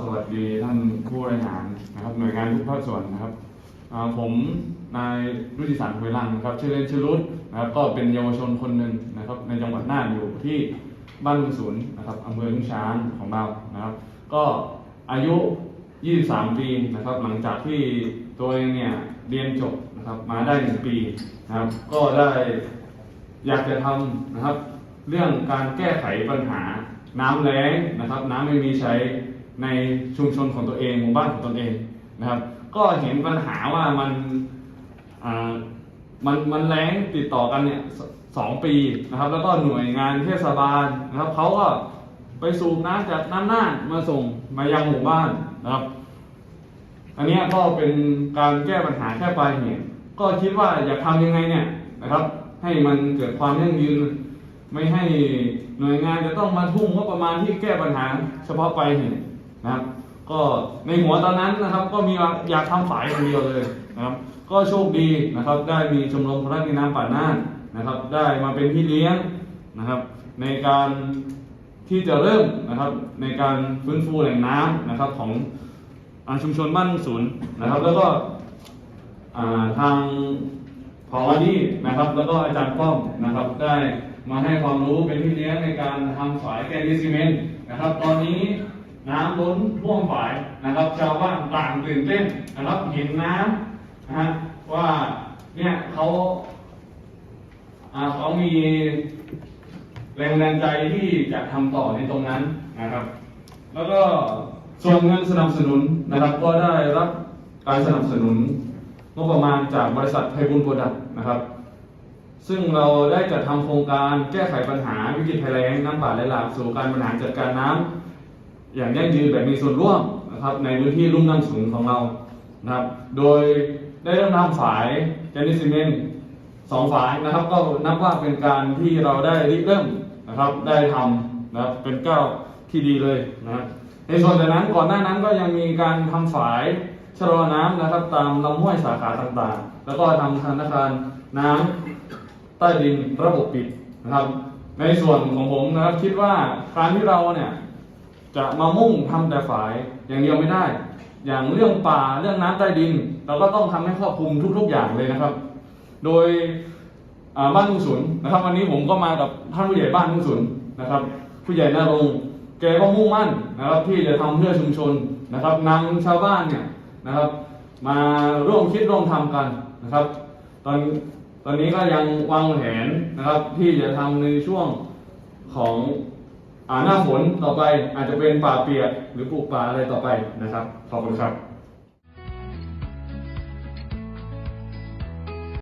สวัสดีท่านผู้บริหารนะครับหน่วยงานทุกภาคส่วนนะครับผมนายรุจิสันคุยลังครับชื่อเล่นชื่อรุดนะครับก็เป็นเยาวชนคนหนึ่งนะครับในจังหวัดน่านอยู่ที่บ้านลุงศูนย์นะครับอำเภอทุ่งช้างของเรานะครับก็อายุ 23 ปีนะครับหลังจากที่ตัวเองเนี่ยเรียนจบนะครับมาได้หนึ่งปีนะครับก็ได้อยากจะทำนะครับเรื่องการแก้ไขปัญหาน้ำแล้งนะครับ น้ำไม่มีใช้ ในชุมชนของตัวเองหมู่บ้านของตนเองนะครับ ก็เห็นปัญหาว่ามันมันมันแล้งติดต่อกันเนี่ยสองปีนะครับ แล้วก็หน่วยงานเทศบาลนะครับเขาก็ไปสูบน้ำจากน้ำน่านมาส่งมายังหมู่บ้านนะครับ อันนี้ก็เป็นการแก้ปัญหาแค่ปลายเหตุก็คิดว่าอยากทำยังไงเนี่ยนะครับ ให้มันเกิดความยั่งยืน ไม่ให้หน่วยงานจะต้องมาทุ่มงบประมาณที่แก้ปัญหาเฉพาะปลายเหตุ นะครับก็ในหัวตอนนั้นนะครับก็มีอยากทำฝายคนเดียวเลยนะครับ ก็โชคดีนะครับได้มีชมรมพระกินน้ำป่าน่านนะครับ ได้มาเป็นพี่เลี้ยงนะครับ ในการที่จะเริ่มนะครับในการฟื้นฟูแหล่งน้ำนะครับของอาชุมชนบ้านศูนย์นะครับ แล้วก็ทางพอดีนะครับ แล้วก็อาจารย์ป้อมนะครับ ได้มาให้ความรู้เป็นพี่เลี้ยงในการทำฝายแกนดิซิเมนต์นะครับ ตอนนี้ น้ำล้นท่วมฝายนะครับ ชาวบ้านต่างตื่นเต้นนะครับเห็นน้ำนะฮะว่าเนี่ยเขาเขามีแรงบันใจที่จะทำต่อในตรงนั้นนะครับ แล้วก็ส่วนเงินสนับสนุนนะครับ ก็ได้รับการสนับสนุนงบประมาณจากบริษัทไทยบุญโปรดักต์นะครับ ซึ่งเราได้จัดทำโครงการแก้ไขปัญหาวิกฤตภัยแล้งน้ำป่าไหลหลากสู่การบริหารจัดการน้ำ อย่างยั่งยืนแบบมีส่วนร่วมนะครับในพื้นที่ลุ่มน้ำสูงของเรานะครับ โดยได้เริ่มทำฝายแกนิซิเมนสองฝายนะครับ ก็นับว่าเป็นการที่เราได้ริเริ่มนะครับได้ทำนะครับเป็นก้าวที่ดีเลยนะในส่วนจากนั้นก่อนหน้านั้นก็ยังมีการทำฝายชะลอน้ำนะครับ ตามลำห้วยสาขาต่างๆ แล้วก็ทำธนาคารน้ำใต้ดินระบบปิดนะครับ ในส่วนของผมนะครับคิดว่าการที่เราเนี่ย จะมามุ่งทำแต่ฝ่ายอย่างเดียวไม่ได้ อย่างเรื่องป่าเรื่องน้ำใต้ดิน เราก็ต้องทำให้ครอบคลุมทุก ๆ อย่างเลยนะครับ โดยบ้านทุ่งสุนนะครับ วันนี้ผมก็มากับท่านผู้ใหญ่บ้านทุ่งสุนนะครับ ผู้ใหญ่นารงแกก็มุ่งมั่นนะครับ ที่จะทำเพื่อชุมชนนะครับนำชาวบ้านเนี่ยนะครับ มาร่วมคิดร่วมทำกันนะครับ ตอนตอนนี้ก็ยังวางแผนนะครับ ที่จะทำในช่วงของ หน้าฝนต่อไปอาจจะเป็นป่าเปียกหรือปลูกป่าอะไรต่อไปนะครับ ขอบคุณครับ